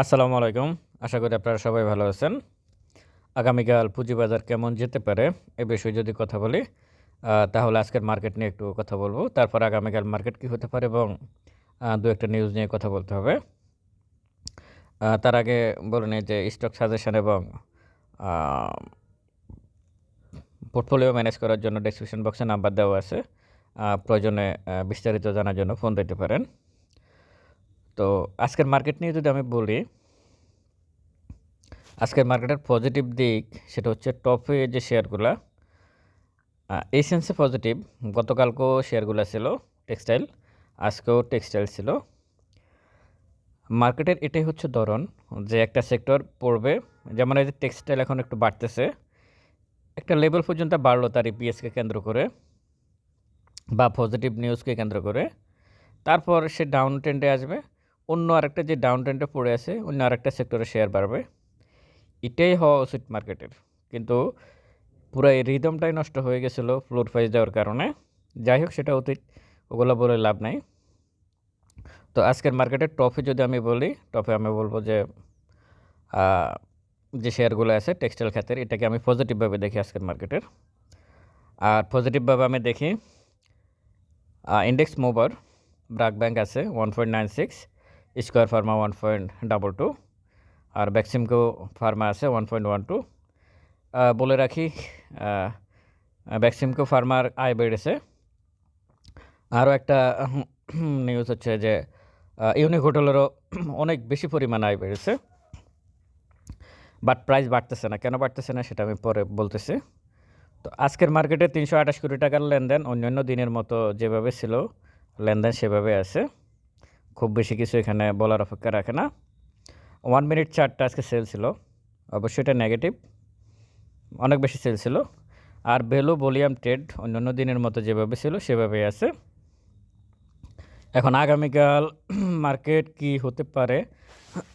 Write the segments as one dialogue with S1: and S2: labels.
S1: আসসালামু আলাইকুম। আশা করি আপনারা সবাই ভালো আছেন। আগামীকাল পুঁজিবাজার কেমন যেতে পারে এ বিষয়ে যদি কথা বলি তাহলে আজকের মার্কেট নিয়ে একটু কথা বলব। তারপর আগামীকাল মার্কেট কী হতে পারে এবং দু একটা নিউজ নিয়ে কথা বলতে হবে। তার আগে বলে নিই যে স্টক সাজেশন এবং পোর্টফোলিও ম্যানেজ করার জন্য ডেসক্রিপশন বক্সে নাম্বার দেওয়া আছে। প্রয়োজনে বিস্তারিত জানার জন্য ফোন দিতে পারেন। তো আজকের মার্কেট নিয়ে যদি আমি বলি, আজকের মার্কেটের পজিটিভ দিক সেটা হচ্ছে টপে যে শেয়ারগুলো এই সেন্সে পজিটিভ গতকালকেও শেয়ারগুলো ছিল টেক্সটাইল আজকেও টেক্সটাইল ছিল। মার্কেটের এটাই হচ্ছে ধরন যে একটা সেক্টর পড়বে, যেমন এই যে টেক্সটাইল এখন একটু বাড়তেছে, একটা লেভেল পর্যন্ত বাড়লো তার ইপিএসকে কেন্দ্র করে বা পজিটিভ নিউজকে কেন্দ্র করে। তারপর সে ডাউন ট্রেন্ডে আসবে অন্য আরেকটা যে ডাউন ট্রেন্ডে পড়ে আছে, অন্য আরেকটা সেক্টরে শেয়ার বাড়বে, এটাই হওয়া উচিত মার্কেটের কিন্তু পুরো এই রিদমটাই নষ্ট হয়ে গেছিল ফ্লোর প্রাইস দেওয়ার কারণে। যাই হোক, সেটা অতীত, ওগুলো বলে লাভ নাই। তো আজকের মার্কেটের টপে যদি আমি বলি টপে আমি বলব যে যে শেয়ারগুলো আছে টেক্সটাইল খাতের, এটাকে আমি পজিটিভভাবে দেখি আজকের মার্কেটের আর পজিটিভভাবে আমি দেখি ইন্ডেক্স মোবার ব্রাক ব্যাংক আছে one point nine six Square pharma one point double two আর ভ্যাকসিমকো ফার্মা আছে ওয়ান পয়েন্ট ওয়ান টু বলে রাখি ভ্যাকসিমকো ফার্মার আয় বেড়েছে। আরও একটা নিউজ হচ্ছে যে ইউনিক হোটেলেরও অনেক বেশি পরিমাণ আয় বেড়েছে। বাট প্রাইস বাড়তেছে না। কেন বাড়তেছে না সেটা আমি পরে বলতেছি। তো আজকের মার্কেটে তিনশো আঠাশ কোটি টাকার লেনদেন, অন্যান্য দিনের মতো যেভাবে ছিল, লেনদেন সেভাবে আছে। খুব বেশি কিছু এখানে বলার অপেক্ষা রাখে না। ওয়ান মিনিট চারটা আজকে সেল ছিল। অবশ্যই এটা নেগেটিভ অনেক বেশি সেল ছিল। আর ভ্যালু, ভলিউম ট্রেড অন্যান্য দিনের মতো যেভাবে ছিল, সেভাবেই আছে। এখন আগামীকাল মার্কেট কি হতে পারে?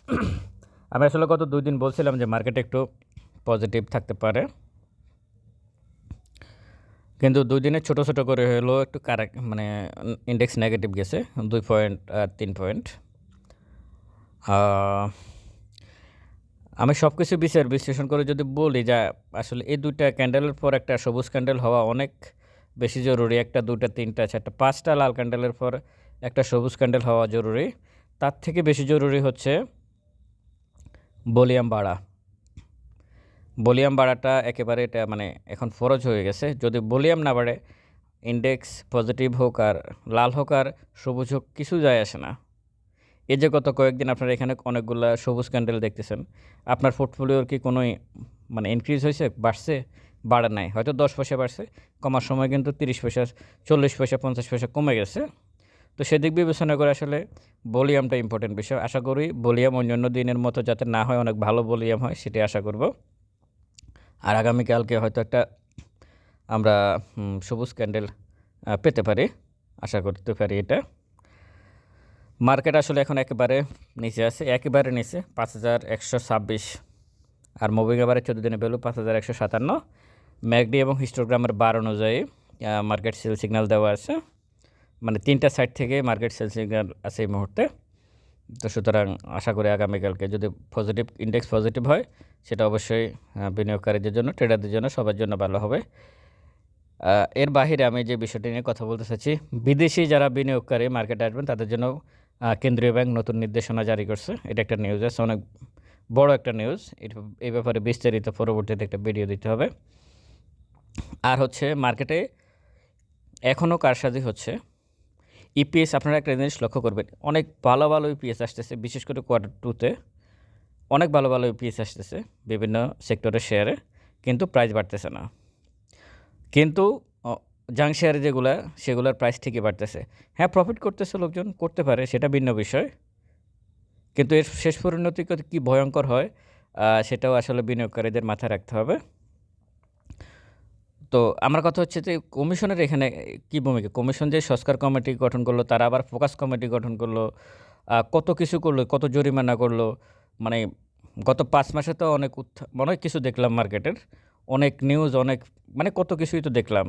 S1: আমি আসলে গত দুই দিন বলছিলাম যে মার্কেট একটু পজিটিভ থাকতে পারে। কিন্তু দুই দিনে ছোটো ছোটো করে হলো একটু কারেক্ট মানে ইন্ডেক্স নেগেটিভ গেছে, দুই পয়েন্ট আর তিন পয়েন্ট আমি সব কিছু বিচার বিশ্লেষণ করে যদি বলি যে আসলে এই দুইটা ক্যান্ডেলের পর একটা সবুজ ক্যান্ডেল হওয়া অনেক বেশি জরুরি, একটা, দুইটা, তিনটা, চারটা, পাঁচটা লাল ক্যান্ডেলের পর একটা সবুজ ক্যান্ডেল হওয়া জরুরি। তার থেকে বেশি জরুরি হচ্ছে ভলিউম বাড়া। ভলিউম বাড়াটা একেবারে এটা মানে এখন ফরজ হয়ে গেছে। যদি ভলিউম না বাড়ে ইন্ডেক্স পজিটিভ হোক আর লাল হোক আর সবুজ হোক, কিছু যায় আসে না। এই যে গত কয়েকদিন আপনারা এখানে অনেকগুলা সবুজ ক্যান্ডেল দেখতেছেন, আপনার পোর্টফোলিওর কি কোনো মানে ইনক্রিজ হয়েছে, বাড়ছে? বাড়ে নাই। হয়তো দশ পয়সা বাড়ছে, কমার সময় কিন্তু তিরিশ পয়সা, চল্লিশ পয়সা, পঞ্চাশ পয়সা কমে গেছে। তো সেদিক বিবেচনা করে আসলে ভলিউমটা ইম্পর্টেন্ট বিষয়। আশা করি ভলিউম অন্যান্য দিনের মতো যাতে না হয়, অনেক ভালো ভলিউম হয় সেটি আশা করব। আর আগামীকালকে হয়তো একটা, আমরা সবুজ ক্যান্ডেল পেতে পারি। আশা করতে পারি এটা। মার্কেট আসলে এখন একেবারে নিচে আছে, একেবারে নিচে, পাঁচ হাজার একশো ছাব্বিশ। আর মুভিং এবারে চোদ্দ দিনে ভ্যালু পাঁচ হাজার একশো সাতান্ন। ম্যাকডি এবং হিস্টোগ্রামের বার অনুযায়ী মার্কেট সেল সিগন্যাল দেওয়া আছে। মানে তিনটা সাইড থেকে মার্কেট সেল সিগন্যাল আছে এই মুহূর্তে। তো সুতরাং আশা করি আগামীকালকে যদি পজিটিভ ইন্ডেক্স পজিটিভ হয়, সেটা অবশ্যই বিনিয়োগকারীদের জন্য ট্রেডারদের জন্য, সবার জন্য ভালো হবে। এর বাহিরে আমি যে বিষয়টি নিয়ে কথা বলতে চাচ্ছি, বিদেশি যারা বিনিয়োগকারী মার্কেটে আসবেন, তাদের জন্য কেন্দ্রীয় ব্যাংক নতুন নির্দেশনা জারি করছে। এটা একটা নিউজ আছে অনেক বড় একটা নিউজ এই ব্যাপারে বিস্তারিত পরবর্তীতে একটা ভিডিও দিতে হবে। আর হচ্ছে মার্কেটে এখনও কারসাজি হচ্ছে। ইপিএস আপনারা একটা জিনিস লক্ষ্য করবেন, অনেক ভালো ভালো ইপিএস আসতেছে, বিশেষ করে কোয়ার্টার টুতে অনেক ভালো ভালো ইপিএস আসতেছে বিভিন্ন সেক্টরের শেয়ারে কিন্তু প্রাইস বাড়তেছে না। কিন্তু জাং শেয়ারে যেগুলো, সেগুলোর প্রাইস ঠিকই বাড়তেছে। হ্যাঁ প্রফিট করতেছে লোকজন, করতে পারে, সেটা ভিন্ন বিষয়। কিন্তু এর শেষ পরিণতি কি ভয়ঙ্কর হয় সেটাও আসলে বিনিয়োগকারীদের মাথায় রাখতে হবে। তো আমার কথা হচ্ছে যে কমিশনের এখানে কি ভূমিকা? কমিশন যে সংস্কার কমিটি গঠন করল, তারা আবার ফোকাস কমিটি গঠন করল কত কিছু করল, কত জরিমানা করল মানে গত পাঁচ মাসে তো অনেক অনেক কিছু দেখলাম মার্কেটের, অনেক নিউজ অনেক মানে কত কিছুই তো দেখলাম।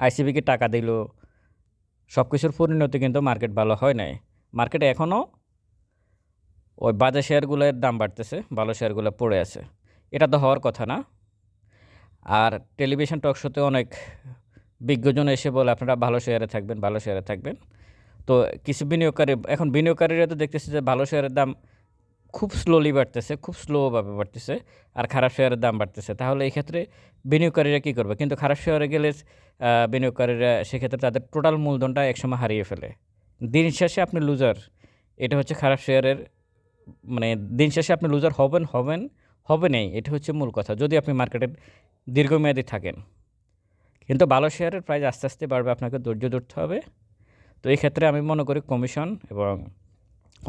S1: আইসিবিকে টাকা দিল সব কিছুর পরিণতি কিন্তু মার্কেট ভালো হয় নাই। মার্কেটে এখনও ওই বাজে শেয়ারগুলোর দাম বাড়তেছে, ভালো শেয়ারগুলো পড়ে আছে। এটা তো হওয়ার কথা না। আর টেলিভিশন টক শোতে অনেক বিজ্ঞজন এসে বলে, আপনারা ভালো শেয়ারে থাকবেন, ভালো শেয়ারে থাকবেন। তো কিছু বিনিয়োগকারী, এখন বিনিয়োগকারীরা তো দেখতেছে যে ভালো শেয়ারের দাম খুব স্লোলি বাড়তেছে, খুব স্লোভাবে বাড়তেছে আর খারাপ শেয়ারের দাম বাড়তেছে। তাহলে এই ক্ষেত্রে বিনিয়োগকারীরা কী করবে? কিন্তু খারাপ শেয়ারে গেলে বিনিয়োগকারীরা সেক্ষেত্রে তাদের টোটাল মূলধনটা একসময় হারিয়ে ফেলে। দিন শেষে আপনি লুজার এটা হচ্ছে খারাপ শেয়ারের মানে দিন শেষে আপনি লুজার হবেন হবেন হবে নেই, এটা হচ্ছে মূল কথা, যদি আপনি মার্কেটে দীর্ঘমেয়াদী থাকেন। কিন্তু ভালো শেয়ারের প্রাইস আস্তে আস্তে বাড়বে, আপনাকে ধৈর্য ধরতে হবে। তো এই ক্ষেত্রে আমি মনে করি কমিশন এবং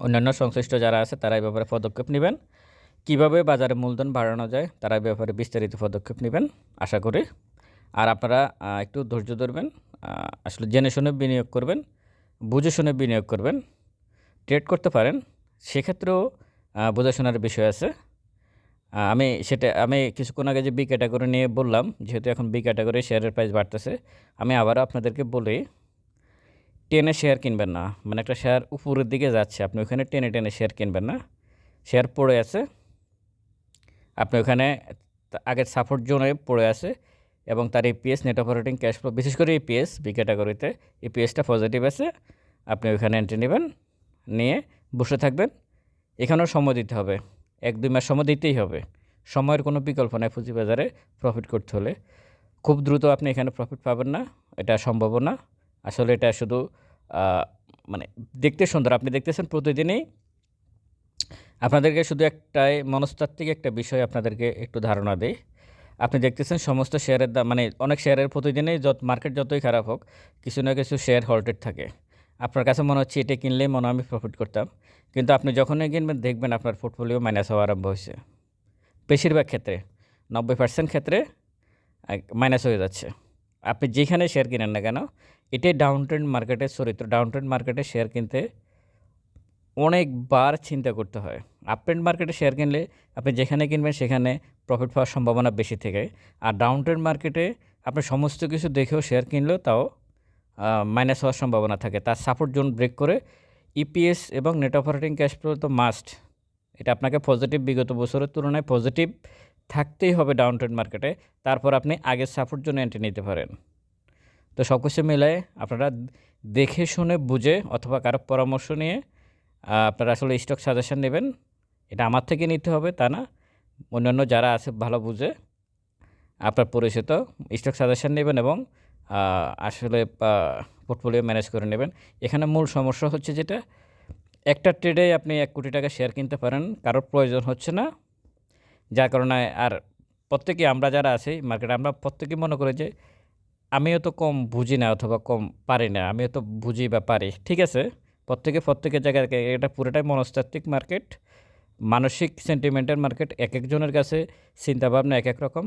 S1: অন্যান্য সংশ্লিষ্ট যারা আছে, তারা এই ব্যাপারে পদক্ষেপ নেবেন। কীভাবে বাজারে মূলধন বাড়ানো যায়, তারা এই ব্যাপারে বিস্তারিত পদক্ষেপ নেবেন, আশা করি। আর আপনারা একটু ধৈর্য ধরবেন আসলে জেনে শুনে বিনিয়োগ করবেন, বুঝে শুনে বিনিয়োগ করবেন ট্রেড করতে পারেন। সেক্ষেত্রেও বোঝাশোনার বিষয় আছে। আমি সেটা, আমি কিছুক্ষণ আগে যে বি ক্যাটাগরি নিয়ে বললাম, যেহেতু এখন বি ক্যাটাগরি শেয়ারের প্রাইস বাড়তেছে, আমি আবারও আপনাদেরকে বলি টেনে শেয়ার কিনবেন না। মানে একটা শেয়ার উপরের দিকে যাচ্ছে, আপনি ওখানে টেনে টেনে শেয়ার কিনবেন না। শেয়ার পড়ে আছে, আপনি ওখানে আগের সাপোর্ট জোনে পড়ে আছে, এবং তার EPS net operating cash flow বিশেষ করে ইপিএস বি ক্যাটাগরিতে ইপিএসটা পজিটিভ আছে, আপনি ওখানে এন্ট্রি নেবেন, নিয়ে বসে থাকবেন, এখানেও সময় দিতে হবে। এক, দুই মাস সময় দিতেই হবে। সময়ের কোনো বিকল্প নাই পুঁজিবাজারে প্রফিট করতে হলে। খুব দ্রুত আপনি এখানে প্রফিট পাবেন না, এটা সম্ভব না। আসলে এটা শুধু মানে দেখতে সুন্দর। আপনি দেখতেছেন প্রতিদিনই আপনাদেরকে শুধু একটাই মনস্তাত্ত্বিক একটা বিষয় আপনাদেরকে একটু ধারণা দেই। আপনি দেখতেছেন সমস্ত শেয়ারের দাম মানে অনেক শেয়ারের প্রতিদিনই যত মার্কেট যতই খারাপ হোক, কিছু না কিছু শেয়ার হল্টেড থাকে। আপনার কাছে মনে হচ্ছে এটা কিনলেই মনে আমি প্রফিট করতাম। কিন্তু আপনি যখনই কিনবেন, দেখবেন আপনার পোর্টফোলিও মাইনাস হওয়া আরম্ভ হয়েছে। বেশিরভাগ ক্ষেত্রে, নব্বই পার্সেন্ট ক্ষেত্রে মাইনাস হয়ে যাচ্ছে। আপনি যেখানে শেয়ার কিনেন না কেন, এটাই ডাউন ট্রেন্ড মার্কেটের চরিত্র। ডাউন ট্রেন্ড মার্কেটে শেয়ার কিনতে অনেকবার চিন্তা করতে হয়। আপ ট্রেন্ড মার্কেটে শেয়ার কিনলে, আপনি যেখানে কিনবেন, সেখানে প্রফিট পাওয়ার সম্ভাবনা বেশি থেকে। আর ডাউন ট্রেন্ড মার্কেটে আপনি সমস্ত কিছু দেখেও শেয়ার কিনলেও তাও মাইনাস হওয়ার সম্ভাবনা থাকে। তার সাপোর্ট জোন ব্রেক করে ইপিএস এবং নেট অপারেটিং ক্যাশ ফ্লো তো মাস্ট এটা আপনাকে পজিটিভ বিগত বছরের তুলনায় পজিটিভ থাকতেই হবে ডাউন ট্রেন্ড মার্কেটে তারপর আপনি আগের সাপোর্ট জন্য এন্ট্রি নিতে পারেন। তো সব কিছু মিলায় আপনারা দেখে শুনে বুঝে অথবা কারও পরামর্শ নিয়ে আপনারা আসলে স্টক সাজেশন নেবেন। এটা আমার থেকে নিতে হবে, তা না। অন্যান্য যারা আছে ভালো বুঝে আপনার পরিচিত স্টক সাজেশন নেবেন এবং আসলে পোর্টফোলিও ম্যানেজ করে নেবেন। এখানে মূল সমস্যা হচ্ছে যেটা, একটা ট্রেডে আপনি এক কোটি টাকা শেয়ার কিনতে পারেন, কারোর প্রয়োজন হচ্ছে না। যার কারণে আর প্রত্যেকে, আমরা যারা আছি মার্কেটে আমরা প্রত্যেকেই মনে করি যে, আমিও তো কম বুঝি না অথবা কম পারি না, আমিও তো বুঝি বা পারি। ঠিক আছে, প্রত্যেকে প্রত্যেকের জায়গায় এটা পুরোটাই মনস্তাত্ত্বিক মার্কেট মানসিক সেন্টিমেন্টের মার্কেট এক একজনের কাছে চিন্তাভাবনা এক এক রকম।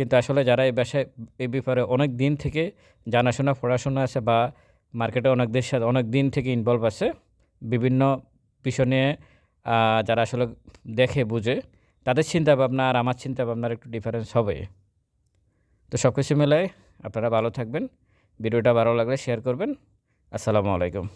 S1: কিন্তু আসলে যারা এই ব্যবসায়, এই ব্যাপারে অনেক দিন থেকে জানাশোনা, পড়াশোনা আছে বা মার্কেটে অনেক দেশ সাথে, অনেক দিন থেকে ইনভলভ আছে, বিভিন্ন বিষয় নিয়ে যারা আসলে দেখে, বুঝে, তাদের চিন্তাভাবনা আর আমার চিন্তাভাবনার একটু ডিফারেন্স হবে। তো সব কিছু মিলায় আপনারা ভালো থাকবেন, ভিডিওটা ভালো লাগলে শেয়ার করবেন, আসসালামু আলাইকুম।